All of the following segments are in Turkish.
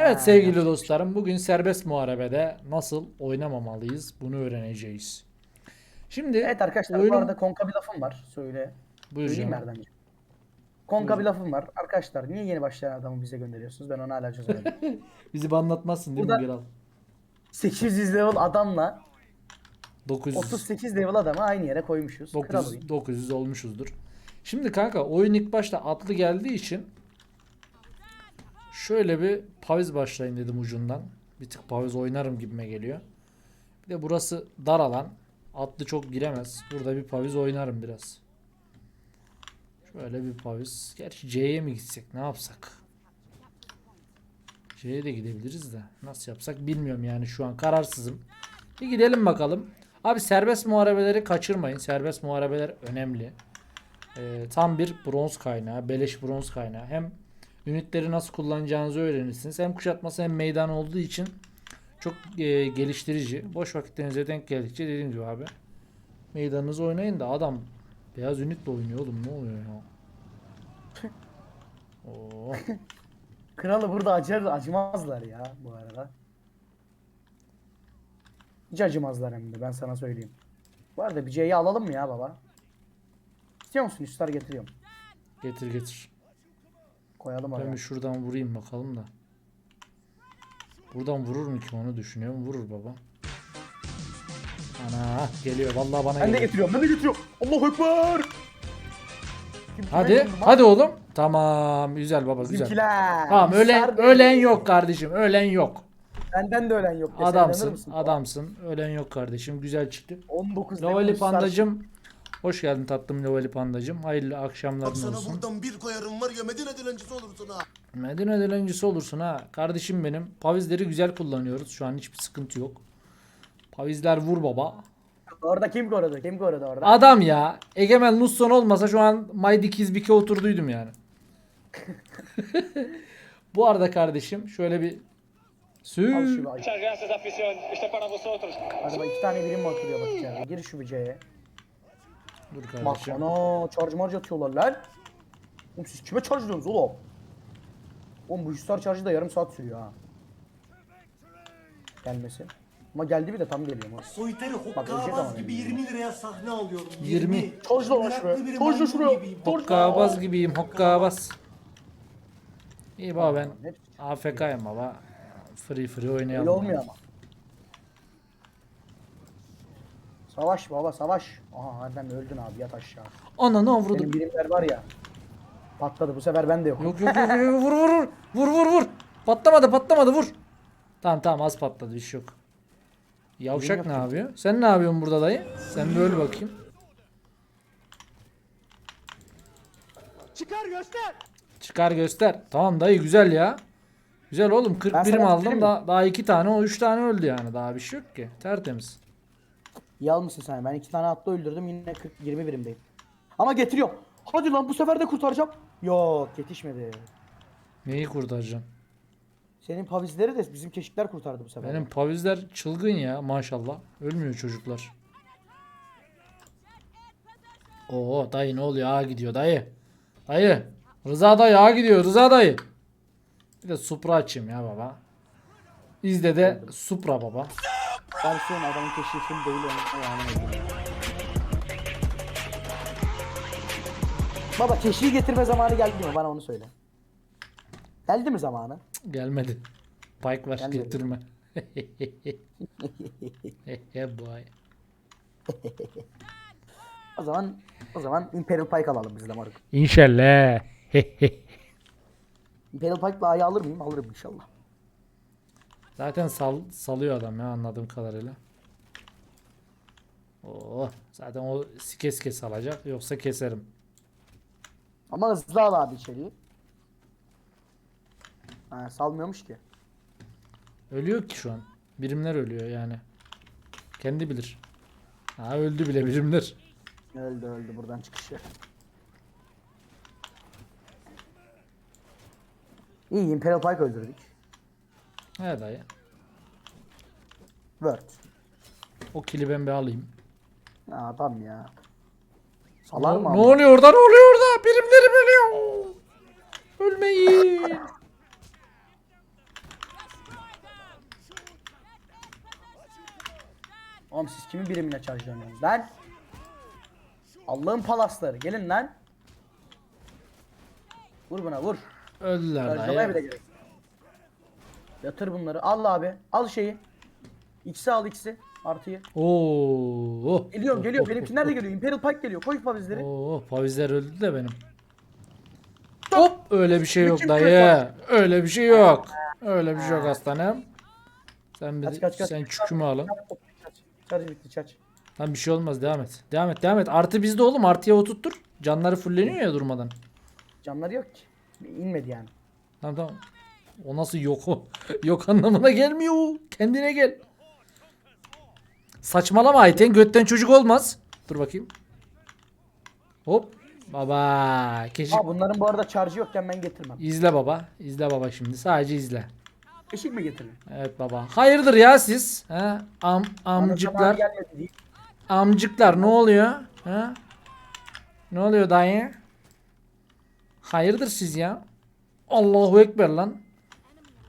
Evet sevgili dostlarım bugün serbest muharebede nasıl oynamamalıyız bunu öğreneceğiz. Şimdi Evet arkadaşlar oyunun- bu arada konka bir lafım var. Söyle. Buyur Söyleyeyim canım. Erdemciğim? Konka Buyur. bir lafım var. Arkadaşlar niye yeni başlayan adamı bize gönderiyorsunuz? Ben onu hala çözemedim. Bizi banlatmazsın değil Burada- mi Biral? 800 level adamla 900, 38 level adamı aynı yere koymuşuz. Kral 900, oyun. 900 olmuşuzdur. Şimdi kanka oyun ilk başta atlı geldiği için şöyle bir paviz başlayayım dedim ucundan. Bir tık paviz oynarım gibime geliyor. Bir de burası dar alan. Atlı çok giremez. Burada bir paviz oynarım biraz. Şöyle bir paviz. Gerçi C'ye mi gitsek ne yapsak? C'ye de gidebiliriz de. Nasıl yapsak bilmiyorum yani şu an kararsızım. Bir gidelim bakalım. Abi serbest muharebeleri kaçırmayın. Serbest muharebeler önemli. Ee, tam bir bronz kaynağı. Beleş bronz kaynağı. Hem ünitleri nasıl kullanacağınızı öğrenirsiniz. Hem kuşatması hem meydan olduğu için çok e, geliştirici. Boş vakitlerinize denk geldikçe dediğim gibi abi. Meydanınızı oynayın da adam beyaz ünitle oynuyor oğlum. Ne oluyor ya? Oo. Kralı burada acır, acımazlar ya bu arada. Hiç acımazlar hem de ben sana söyleyeyim. Bu arada bir C'yi alalım mı ya baba? İstiyor musun? Üstar getiriyorum. Getir getir. Koyalım Ben oraya. bir şuradan vurayım bakalım da. Buradan vurur mu ki onu düşünüyorum. Vurur baba. Ana geliyor. Vallahi bana Ben de geliyor. getiriyorum. Ben de getiriyorum. Allahu Ekber. Kim kime Hadi. lan? Hadi oğlum. Tamam. Güzel baba güzel. Bizimkiler. Tamam ölen ölen yok kardeşim. Ölen yok. Benden de ölen yok. Desene, inanır Adamsın. mısın? Adamsın. Ölen yok kardeşim. Güzel çıktı. 19 Lovely Üstar- Pandacım. Hoş geldin tatlım Lovely Pandacım. Hayırlı akşamların Bak sana olsun. buradan bir koyarım var ya Medine dilencisi olursun ha. Medine dilencisi olursun ha. Kardeşim benim. Pavizleri güzel kullanıyoruz. Şu an hiçbir sıkıntı yok. Pavizler vur baba. Orada kim korudu? Kim korudu orada? Adam ya. Egemen Nusson olmasa şu an Maydi Kizbik'e oturduydum yani. Bu arada kardeşim şöyle bir Al Sü şu bir- Muchas gracias, afición. Este para vosotros. Hadi bak iki tane birim mi atılıyor bak içeride. Gir şu bir C'ye. Dur Bak kardeşim. ana charge marge atıyorlar lan. Oğlum siz kime charge ediyorsunuz oğlum? Oğlum bu Üstar charge'ı da yarım saat sürüyor ha. Gelmesi. Ama geldi bir de tam geliyor ama. Soytarı hokkabaz gibi benim 20 liraya sahne alıyorum. 20. Charge'la uğraş be. Meraklı bir maymun şuraya. gibiyim. Charge'la. Hokkabaz gibiyim hokkabaz. İyi baba ben Hepsi AFK'yım baba. Free free Öyle oynayalım. olmuyor ama. Savaş baba savaş. Aha Erdem öldün abi yat aşağı. Ana ne Benim vurdum. birimler var ya. Patladı bu sefer ben de yok. Yok yok yok yok, vur vur vur. Vur vur vur. Patlamadı patlamadı vur. Tamam tamam az patladı bir şey yok. Yavşak ne yapıyor? Sen ne yapıyorsun burada dayı? Sen bir öl bakayım. Çıkar göster. Çıkar göster. Tamam dayı güzel ya. Güzel oğlum 40 Ben birim sana aldım bitireyim daha, daha 2 tane o 3 tane öldü yani daha bir şey yok ki. Tertemiz. Yal mısın sen? Ben iki tane atlı öldürdüm yine 40 20 birimdeyim. Ama getiriyor. Hadi lan bu sefer de kurtaracağım. Yok yetişmedi. Neyi kurtaracağım? Senin pavizleri de bizim keşikler kurtardı bu sefer. Benim pavizler çılgın ya maşallah. Ölmüyor çocuklar. Oo dayı ne oluyor? Ağa gidiyor dayı. Dayı. Rıza dayı ağa gidiyor. Rıza dayı. Bir de Supra açayım ya baba. İzle de Supra baba. Senin adamın keşiği full değil onu yani. Baba keşiği getirme zamanı geldi mi? Bana onu söyle. Geldi mi zamanı? Gelmedi. Pike var Gelmedi. getirme. Boy. O zaman o zaman Imperial Pike alalım biz de moruk. İnşallah. Imperial Pike'la A'yı alır mıyım? Alırım inşallah. Zaten sal, salıyor adam ya anladığım kadarıyla. Oo, zaten o sike sike salacak yoksa keserim. Ama hızlı al abi içeriği. Ha, salmıyormuş ki. Ölüyor ki şu an. Birimler ölüyor yani. Kendi bilir. Ha öldü bile birimler. Öldü öldü buradan çıkışı. İyi Imperial Pike öldürdük. He dayı. Word. O kili ben bir alayım. Ya adam ya. Salar mı? Ne oluyor orada? Ne oluyor orada? Birimlerim ölüyor. Ölmeyin. Oğlum siz kimin birimine charge'lanıyorsunuz lan? Allah'ın palasları gelin lan. Vur buna vur. Öldüler lan ya. bile gerek Yatır bunları. Al abi. Al şeyi. X'i al X'i. Artıyı. Oo. Geliyorum geliyor. Benimkiler de geliyor. Imperial Pike geliyor. Koy pavizleri. Oo, pavizler öldü de benim. Hop öyle bir şey yok Kim dayı. Öyle bir şey yok. Öyle bir şey yok aslanım. Sen Kaç, bir kaç, kaç. sen çükümü alın. Çaç. Charge bitti çaç. Lan bir şey olmaz devam et. Devam et devam et. Artı bizde oğlum artıya oturttur. Canları fulleniyor ya durmadan. Canları yok ki. İnmedi yani. Tamam tamam. O nasıl yok o? yok anlamına gelmiyor. Kendine gel. Saçmalama Ayten götten çocuk olmaz. Dur bakayım. Hop. Baba. Keşik. Ha bunların bu arada charge'ı yokken ben getirmem. İzle baba. İzle baba şimdi. Sadece izle. Eşik mi getirin? Evet baba. Hayırdır ya siz? He? Am amcıklar. Amcıklar ne oluyor? He? Ne oluyor dayı? Hayırdır siz ya? Allahu Ekber lan.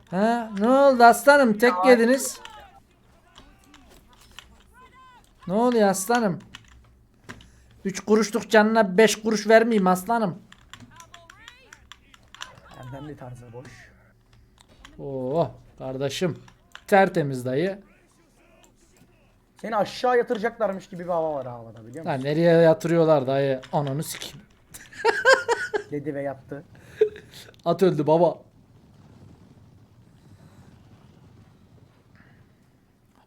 He? Ne oldu aslanım? Tek yediniz. Ne oluyor aslanım? 3 kuruşluk canına 5 kuruş vermeyeyim aslanım. Erdemli tarzı boş. Oo kardeşim. Tertemiz dayı. Seni aşağı yatıracaklarmış gibi bir hava var havada biliyor musun? Lan nereye yatırıyorlar dayı? Ananı sikeyim. Dedi ve yattı. At öldü baba.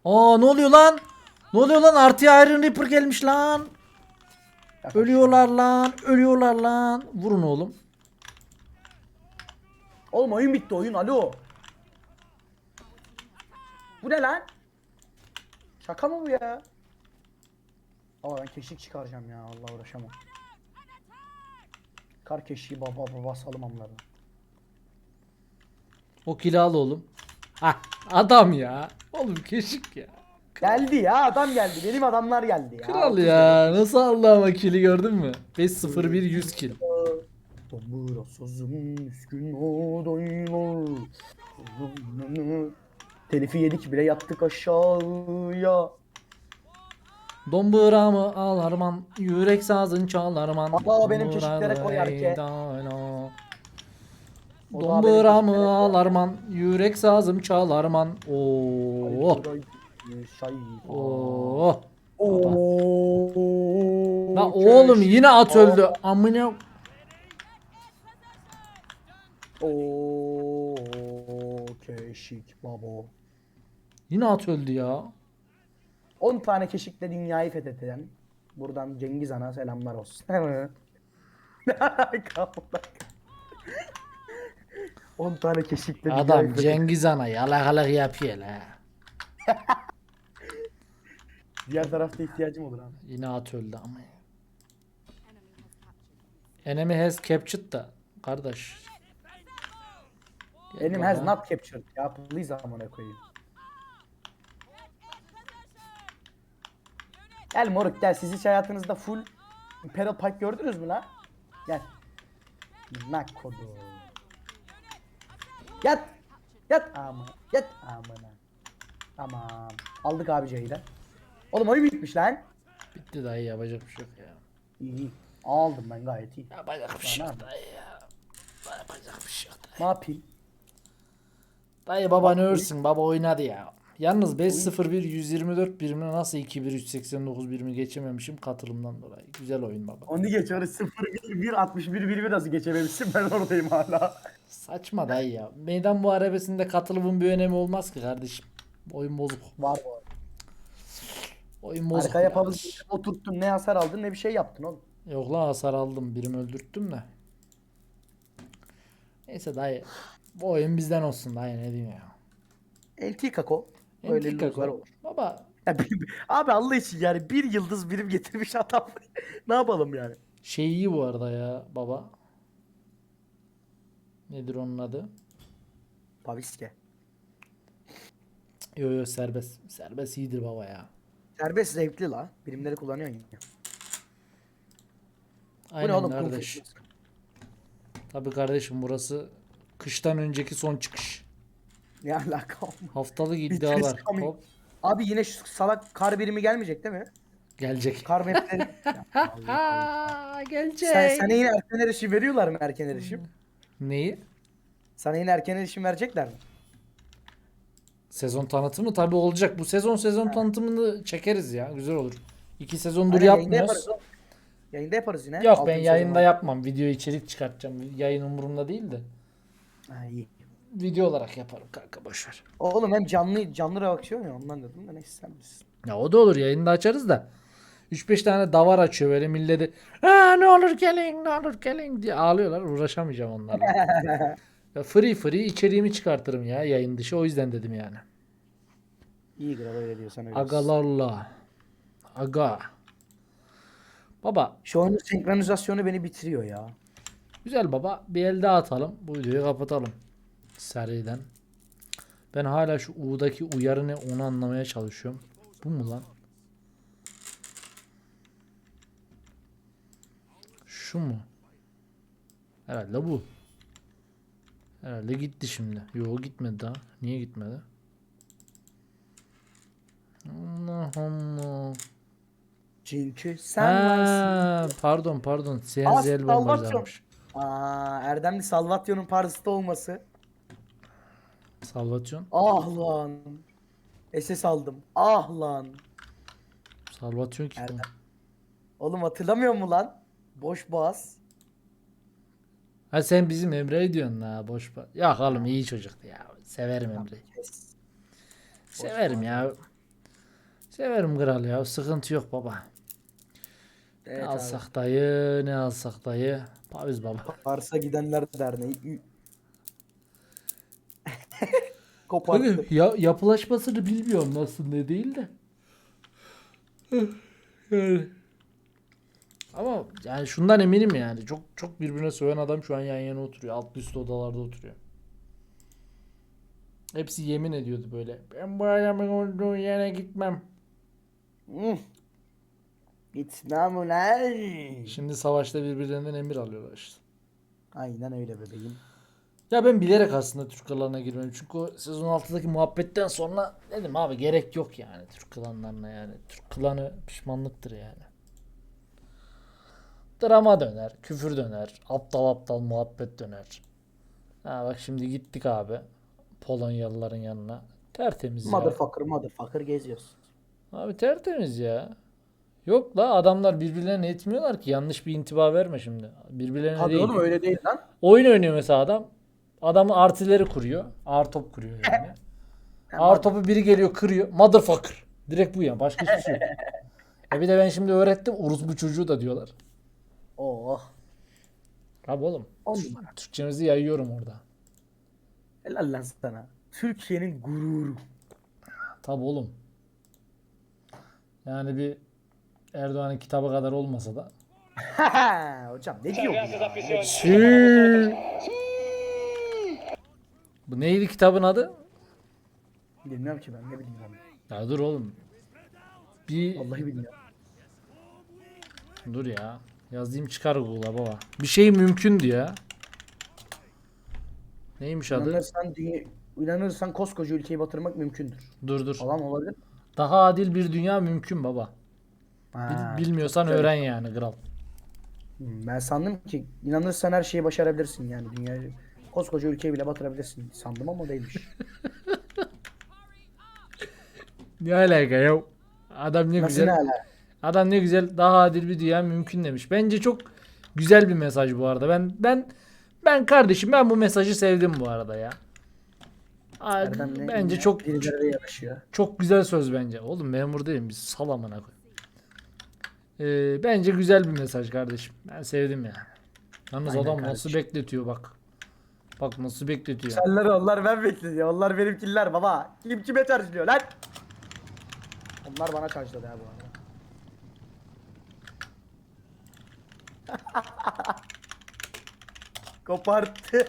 Aa ne oluyor lan? Ne oluyor lan? Artıya Iron Reaper gelmiş lan. Ölüyorlar lan. Ölüyorlar lan. Vurun oğlum. Oğlum oyun bitti oyun alo. Bu ne lan? Şaka mı bu ya? Ama ben keşik çıkaracağım ya Allah uğraşamam. Kar keşiği baba baba basalım amlarına. O kili al oğlum. Hah adam ya. Oğlum keşik ya. Geldi ya adam geldi benim adamlar geldi ya. Kral ya. Nasıl aldı ama kili gördün mü? 5-0-1 100 kill. Domura sazım üskün odaylar. Telifi yedik bile yattık aşağıya. Domburamı alarman, yürek sazın çalarman. Allah benim keşiklere koy erke. Eydana. O da Domburamı benim keşiklere koy. alarman, yürek sazım çalarman. Oo. Şay. Oo. Oo. La oğlum yine at öldü. Amına Oo. Keşik babo. yine at öldü ya. 10 tane keşikle dünyayı fetheden buradan Cengiz Han'a selamlar olsun. Kapıda. 10 tane keşikle dünyayı Adam fetheden. Cengiz Han'a yalakalık yapıyor la. Diğer tarafta ihtiyacım olur abi. Yine at öldü ama. ya. Enemy has captured da kardeş. Gel Benim has not captured. Ya please amına koyayım. Gel moruk gel. Siz hiç hayatınızda full Imperial Pike gördünüz mü lan? Gel. Nak kodu. Yat. Yat amına. Yat amına. Tamam. Aldık abi C'yi Oğlum oyun bitmiş lan. Bitti dayı yapacak bir şey yok ya. İyi iyi. Aldım ben gayet iyi. Yapacak bir şey yok dayı ya. Yapacak bir şey yok dayı. Ne yapayım? Dayı baba ne örsün baba oynadı ya. Yalnız 5-0-1 124 birimine nasıl 2-1 389 birimi geçememişim katılımdan dolayı. Güzel oyun baba. Onu geç. Onu 0 1 1 61 1 1 nasıl geçememişsin ben oradayım hala. Saçma dayı ya. Meydan bu arabesinde katılımın bir önemi olmaz ki kardeşim. Oyun bozuk. Var bu arada. Oyun bozuk. Arkaya yani. yapabilir. Oturttun ne hasar aldın ne bir şey yaptın oğlum. Yok la hasar aldım. Birimi öldürttüm de. Neyse dayı. Bu oyun bizden olsun dayı ne diyeyim ya. LT kako. Öyle Entrika loser koy. olur. Baba Ya bir- abi Allah için yani bir yıldız birim getirmiş adam. ne yapalım yani? şey iyi bu arada ya baba. Nedir onun adı? Paviske. Yo yo serbest. Serbest iyidir baba ya. Serbest zevkli la. Birimleri kullanıyorsun. Bu Aynen ne oğlum? kardeş. Kung. Tabii kardeşim burası kıştan önceki son çıkış. Ne alaka? Haftalık iddialar. Hop. Abi yine şu salak kar birimi gelmeyecek değil mi? Gelecek. Kar mapleri. Gelecek. Sen, sana yine erken erişim veriyorlar mı erken erişim? Neyi? Sana yine erken erişim verecekler mi? Sezon tanıtımı tabii olacak. Bu sezon sezon tanıtımını çekeriz ya. Güzel olur. İki sezondur yayında yapmıyoruz. yaparız oğlum. Yayında yaparız yine. Yok ben yayında sezonda. yapmam. Video içerik çıkartacağım. Yayın umurumda değil de. Ha, iyi. Video olarak yaparım kanka boşver. Oğlum hem canlı canlı reaksiyon ya ondan dedim de neyse sen bilirsin. Ya o da olur yayında açarız da. 3-5 tane davar açıyor böyle milleti. Aa ne olur gelin ne olur gelin diye ağlıyorlar. Uğraşamayacağım onlarla. ya free free içeriğimi çıkartırım ya yayın dışı o yüzden dedim yani. İyi kral öyle diyorsan öyle. Agalarla. Aga. Baba Şu oyunun senkronizasyonu beni bitiriyor ya. güzel baba bir el daha atalım. Bu videoyu kapatalım. Seriden. Ben hala şu U'daki uyarı ne onu anlamaya çalışıyorum. Bu mu lan? Şu mu? Herhalde bu. Herhalde gitti şimdi. Yo gitmedi daha. Niye gitmedi? Allah Allah. Çünkü sen varsın. Ha, pardon pardon. Aa, Senzel Salvatio. bombajlarmış. Aa, Erdemli Salvation'un Paris'te olması. Salvatyon. Ah lan. SS aldım. Ah lan. Salvatyon kim? Oğlum hatırlamıyor mu lan? Boş boğaz. Ha sen bizim Emre'yi diyorsun ha boş ver. Ya oğlum iyi çocuktu ya. Severim Emre'yi. Severim ya. Severim kral ya. Sıkıntı yok baba. Evet ne abi. alsak dayı, ne alsak dayı. Paviz baba. Paris'e gidenler derneği. Koparttı. Tabii ya, yapılaşmasını bilmiyorum nasıl ne değil de. Yani. Ama yani şundan eminim yani. Çok çok birbirine söven adam şu an yan yana oturuyor. Alt üst odalarda oturuyor. Hepsi yemin ediyordu böyle. Ben bu adamın olduğu yere gitmem. Hı. Gitmem ulan. Şimdi savaşta birbirlerinden emir alıyorlar işte. Aynen öyle bebeğim. Ya ben bilerek aslında Türk klanına girmedim. Çünkü o sezon 6'daki muhabbetten sonra dedim abi gerek yok yani Türk klanlarına yani. Türk klanı pişmanlıktır yani. Drama döner, küfür döner, aptal aptal muhabbet döner. Ha bak şimdi gittik abi Polonyalıların yanına. Tertemiz ya. Motherfucker motherfucker geziyoruz. Abi tertemiz ya. Yok la adamlar birbirlerine etmiyorlar ki yanlış bir intiba verme şimdi. Birbirlerine Tabii değil. oğlum öyle değil lan. Oyun oynuyor mesela adam. Adamı artileri kuruyor. Ağır top kuruyor yani. Ağır topu biri geliyor kırıyor. Motherfucker. Direkt bu ya. Başka hiçbir şey yok. Ya bir de ben şimdi öğrettim. Uruz bu çocuğu da diyorlar. Oh. Abi oğlum. On numara. Türkçemizi yayıyorum orada. Helal lan sana. Türkiye'nin gururu. Tabi oğlum. Yani bir Erdoğan'ın kitabı kadar olmasa da. Hocam ne diyor bu ya? Bu neydi kitabın adı? Bilmiyorum ki ben ne bileyim ben. Ya dur oğlum. Bir Vallahi bilmiyorum. dur ya. Yazayım çıkar Google'a baba. Bir şey mümkündü ya. Neymiş adı? İnanırsan, dünya, inanırsan koskoca ülkeyi batırmak mümkündür. Dur dur. Falan olabilir. Daha adil bir dünya mümkün baba. Bil- Ha, bilmiyorsan güzel. öğren yani kral. Hmm, Ben sandım ki inanırsan her şeyi başarabilirsin yani dünyayı. Koskoca ülkeyi bile batırabilirsin sandım ama değilmiş. Ne alaka ya? Adam ne Nasıl güzel. ne ala? Adam ne güzel daha adil bir dünya mümkün demiş. Bence çok güzel bir mesaj bu arada. Ben ben ben kardeşim ben bu mesajı sevdim bu arada ya. Ne- bence çok çok güzel söz bence. Oğlum memur değilim biz sal amına koy. Ee, bence güzel bir mesaj kardeşim. Ben sevdim yani. Yalnız Aynen adam kardeşim. nasıl bekletiyor bak. Bak nasıl bekletiyor. Senler onlar ben beklediyor. Onlar benimkiler baba. Kim kime charge'lıyor lan? Onlar bana charge'ladı ya bu arada. Koparttı.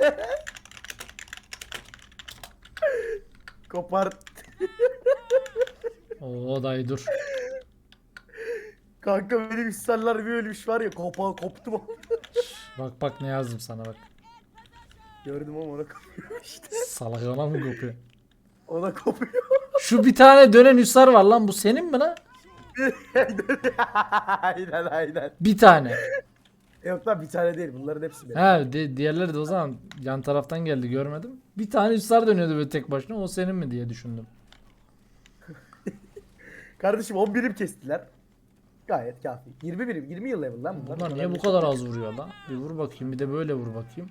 Koparttı. Oo dayı dur. Kanka benim hissallar bir ölmüş var ya kopa koptu mu? Bak bak ne yazdım sana bak. Gördüm ama ona kopuyor işte. Salak ona mı kopuyor? Ona kopuyor. Şu bir tane dönen üsler var lan bu senin mi lan? aynen aynen. Bir tane. Yok lan bir tane değil bunların hepsi benim. He di- diğerleri de o zaman yan taraftan geldi görmedim. Bir tane üsler dönüyordu böyle tek başına o senin mi diye düşündüm. Kardeşim 10 birim kestiler. Gayet kafi. 20 birim 20 yıl level lan bunlar. Bunlar niye bu kadar az vuruyor lan? Bir vur bakayım bir de böyle vur bakayım.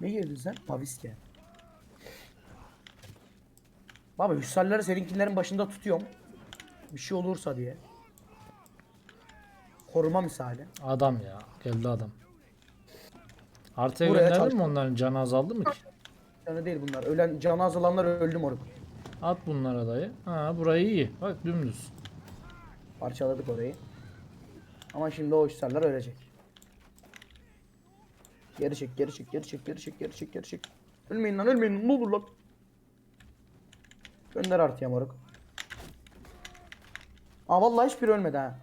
Ne girdin sen? Paviske. Baba hüsarları seninkilerin başında tutuyorum. Bir şey olursa diye. Koruma misali. Adam ya geldi adam. Artıya Buraya gönderdin mi onların canı azaldı mı ki? Yani değil bunlar. Ölen canı azalanlar öldü moruk. At bunlara dayı. Ha burayı iyi. Bak dümdüz. Parçaladık orayı. Ama şimdi o hüsarlar ölecek. Geri çek, geri çek, geri çek, geri çek, geri çek, geri çek. Ölmeyin lan, ölmeyin lan, ne olur lan. Gönder artıya moruk. Aa vallahi hiçbir ölmedi ha.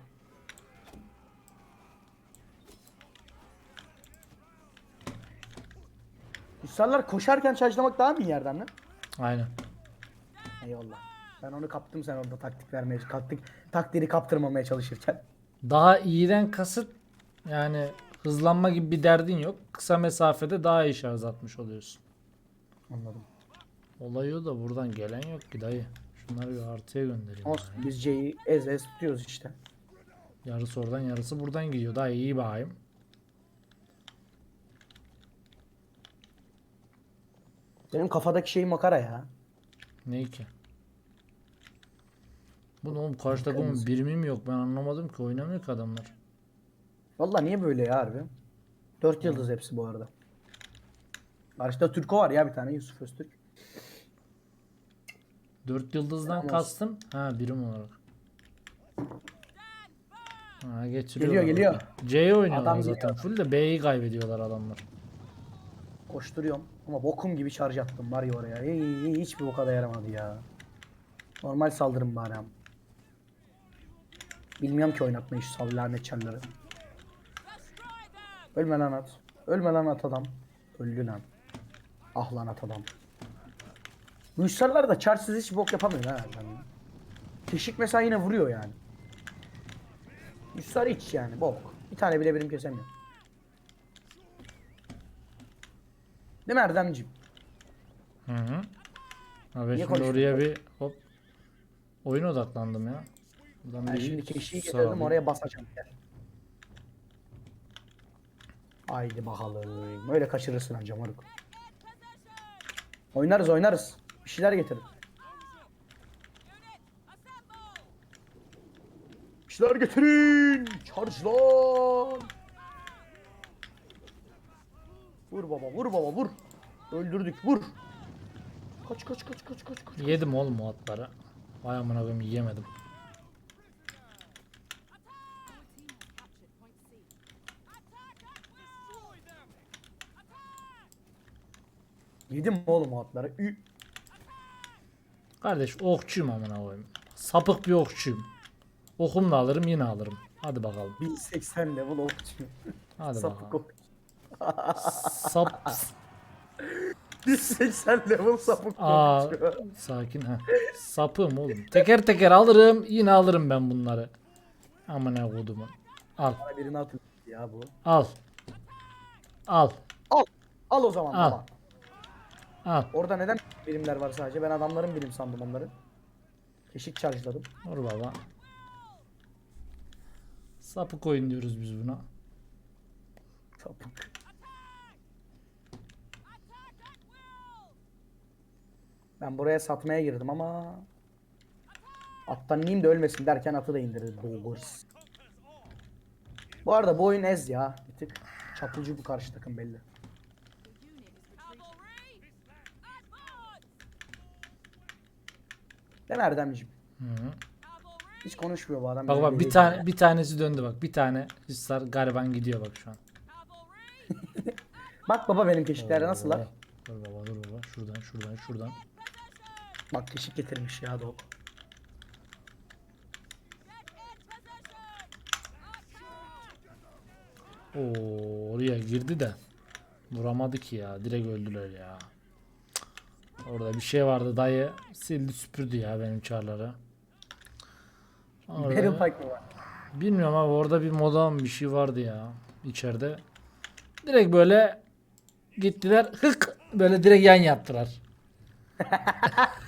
Hüsarlar koşarken charge'lamak daha mı iyi yerden lan? Aynen. Eyvallah. Ben onu kaptım sen orada taktik vermeye, taktik, takdiri kaptırmamaya çalışırken. Daha iyiden kasıt yani hızlanma gibi bir derdin yok. Kısa mesafede daha iyi şarj atmış oluyorsun. Anladım. Olayı o da buradan gelen yok ki dayı. Şunları bir artıya göndereyim. Olsun bari. biz C'yi ez ez tutuyoruz işte. Yarısı oradan yarısı buradan gidiyor. Daha iyi bakayım. Benim kafadaki şey makara ya. Ne ki? Bu ne oğlum karşı takımın birimi mi yok ben anlamadım ki oynamıyor ki adamlar. Vallahi niye böyle ya harbi? 4 yıldız hepsi bu arada. Karşıda Türko var ya bir tane Yusuf Öztürk. Dört yıldızdan Tamam. kastın ha birim olarak. Ha geçiriyor. Geliyor, geliyor. C'ye oynuyorlar Adam zaten. Full de B'yi kaybediyorlar adamlar. Koşturuyorum ama bokum gibi şarj attım var ya oraya. Hiç, hiçbir boka da yaramadı ya. Normal saldırım bari. Bilmiyorum ki oynatmayı şu sal lanet çarları. Ölme lan at. Ölme lan at adam. Öldü lan. Ah lan at adam. Müşteriler de çarsız hiç bok yapamıyor ha. Yani. Keşik mesela yine vuruyor yani. Müşteri hiç yani bok. Bir tane bile birim kesemiyor. Değil mi Erdemciğim? Hı hı. Ben Niye şimdi oraya bir hop oyun odaklandım ya. Buradan Ben bir şimdi keşiği sağ getirdim alayım. oraya basacağım. Gel. Haydi bakalım. Öyle kaçırırsın anca moruk. Oynarız oynarız. Bir şeyler getirin. Bir şeyler getirin. Charge lan. Vur baba vur baba vur. Öldürdük vur. Kaç kaç kaç kaç kaç kaç. Yedim oğlum o atları. Vay amına koyayım yiyemedim. Yedim oğlum o atları? Ü- Kardeş okçuyum amına koyayım. Sapık bir okçuyum. Okum da alırım yine alırım. Hadi bakalım. 1080 level okçu. Hadi Sapık bakalım. okçu. Sap 1080 level sapık Aa, okçu. sakin ha. Sapığım oğlum. Teker teker alırım. Yine alırım ben bunları. Amına kodumu. Al. Bana birini atın ya bu. Al. Al. Al. Al o zaman Al. baba. Al. Orada neden birimler var sadece? Ben adamların birim sandım onları. Keşik charge'ladım. Vur baba. Sapık oyun diyoruz biz buna. Sapık. Ben buraya satmaya girdim ama attan ineyim de ölmesin derken atı da indirdi. Boğurs. Bu arada bu oyun ez ya. Bir tık çapulcu bu karşı takım belli. Değil mi Erdemciğim? Hı -hı. Hiç konuşmuyor bu adam. Bak bak bir tane bir tanesi döndü bak. Bir tane Hissar gariban gidiyor bak şu an. Bak baba benim keşiklerde nasıllar? Dur baba dur baba. Şuradan şuradan şuradan. Bak keşik getirmiş ya dok. Oo oraya girdi de vuramadı ki ya. Direkt öldüler ya. Orada bir şey vardı dayı sildi süpürdü ya benim çarları. Orada- Pike mı var? Bilmiyorum abi orada bir modam bir şey vardı ya içeride. Direkt böyle gittiler hık böyle direkt yan yattılar.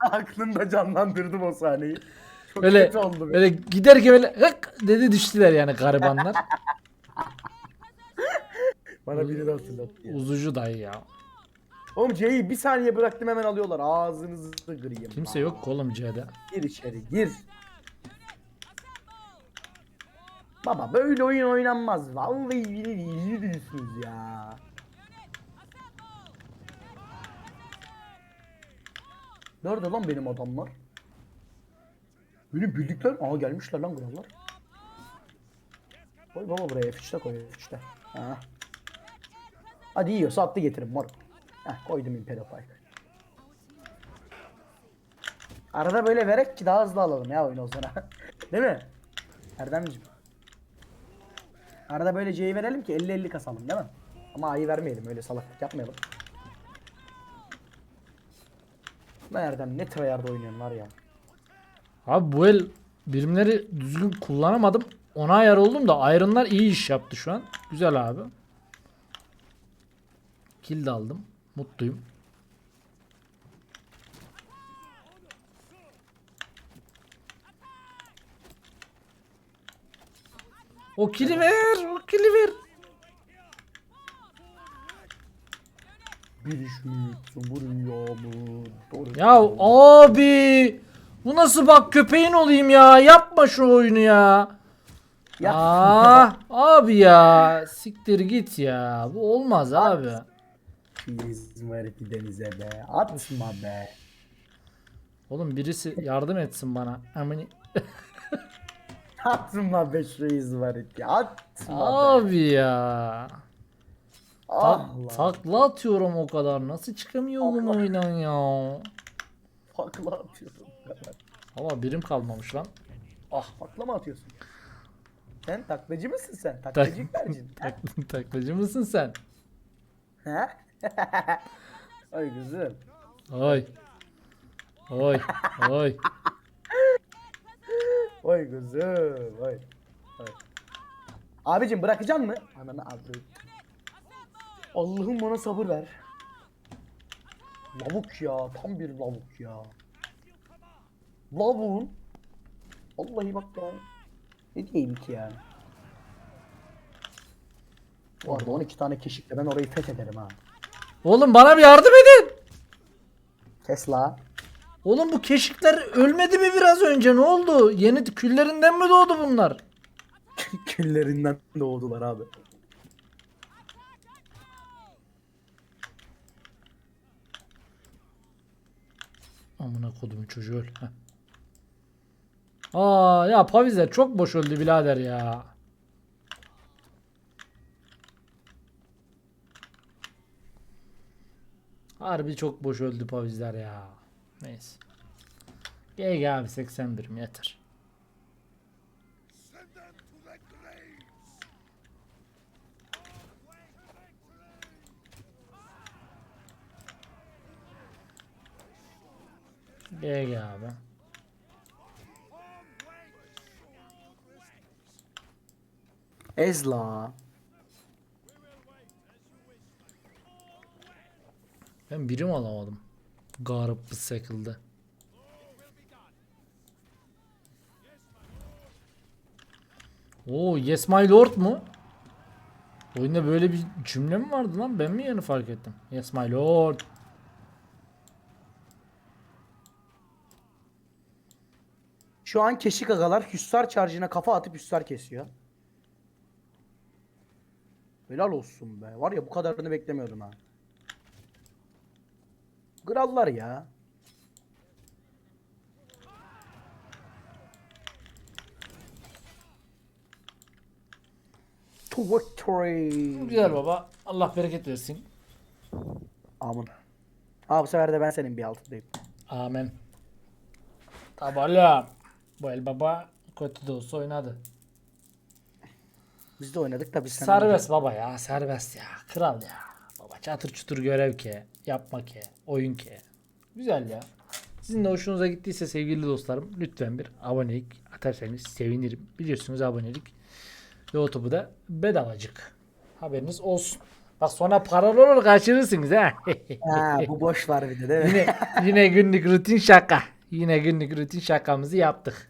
Aklımda canlandırdım o sahneyi. Çok Böyle kötü oldu. be. böyle giderken böyle hık dedi düştüler yani garibanlar. Bana biri de hatırlattı ya. Uzucu dayı ya. Oğlum C'yi bir saniye bıraktım hemen alıyorlar. Ağzınızı kırayım. Kimse yok ki oğlum C'de. Gir içeri gir. Baba böyle oyun oynanmaz. Vallahi iyi diyorsunuz ya. Nerede lan benim adamlar? Benim bildikler. Aa gelmişler lan krallar. Koy baba buraya F3'te koy F3'te. Ha. Hadi yiyorsa attı getirin mor. Heh, koydum Imperial Pike. Arada böyle verek ki daha hızlı alalım ya oyunu o zaman. Değil mi? Erdemciğim. Arada böyle C'yi verelim ki 50-50 kasalım değil mi? Ama A'yı vermeyelim öyle salaklık yapmayalım. Lan Erdem ne tryhard oynuyorsun var ya. Abi bu el birimleri düzgün kullanamadım. Ona ayar oldum da Iron'lar iyi iş yaptı şu an. Güzel abi. Kill de aldım. Mutluyum. O kili ver, o kili ver. Bir vuruyor mu? Doğru. Ya abi, bu nasıl bak köpeğin olayım ya. Yapma şu oyunu ya. Ya. Aa, abi ya, siktir git ya. Bu olmaz abi. İzmariti denize be. Atma be. Oğlum birisi yardım etsin bana. Amını. Atma be şu İzmariti. Atma be. Abi ya. Ta- Allah. takla atıyorum o kadar. Nasıl çıkamıyorum oyundan ya? Takla atıyorum. Ama birim kalmamış lan. Ah takla mı atıyorsun? Sen taklacı mısın sen? Taklacı tercihin. Tak- taklacı mısın sen? Ha? Ay güzel. Oy. Oy. Oy. Oy güzel. Oy. Oy. Abicim bırakacaksın mı? Ananı avradım. Allah'ım bana sabır ver. Lavuk ya. Tam bir lavuk ya. Lavuğun. Vallahi bak ya. Ne diyeyim ki yani. Bu arada 12 tane keşikle ben orayı fethederim ha. Oğlum bana bir yardım edin. Tesla. Oğlum bu keşikler ölmedi mi biraz önce? Ne oldu? Yeni küllerinden mi doğdu bunlar? Küllerinden doğdular abi. Amına kodumun çocuğu öl. Aa ya pavizler çok boş öldü birader ya. Harbi çok boş öldü pavizler ya. Neyse. GG abi 81 mi yeter. GG abi. Ezla. Ben birim alamadım. Garip bir şekilde. Oo yes my lord mu? Oyunda böyle bir cümle mi vardı lan? Ben mi yeni fark ettim? Yes my lord. Şu an keşik agalar Hüssar charge'ına kafa atıp Hüssar kesiyor. Helal olsun be. Var ya bu kadarını beklemiyordum ha. Krallar ya. To victory. Güzel baba. Allah bereket versin. Amin. Ha bu sefer de ben senin bir altındayım. Amen. Tabi. Bu el baba kötü de olsa oynadı. Biz de oynadık da biz senden Serbest baba ya serbest ya. Kral ya. Baba çatır çutur görev ke, yapma ke, oyun ke. Güzel ya. Sizin de hoşunuza gittiyse sevgili dostlarım lütfen bir abonelik atarsanız sevinirim. Biliyorsunuz abonelik YouTube'u da bedavacık. Haberiniz olsun. Bak sonra paralı olur kaçırırsınız ha. Ha, bu boş var bir de değil mi? yine, yine günlük rutin şaka. Yine günlük rutin şakamızı yaptık.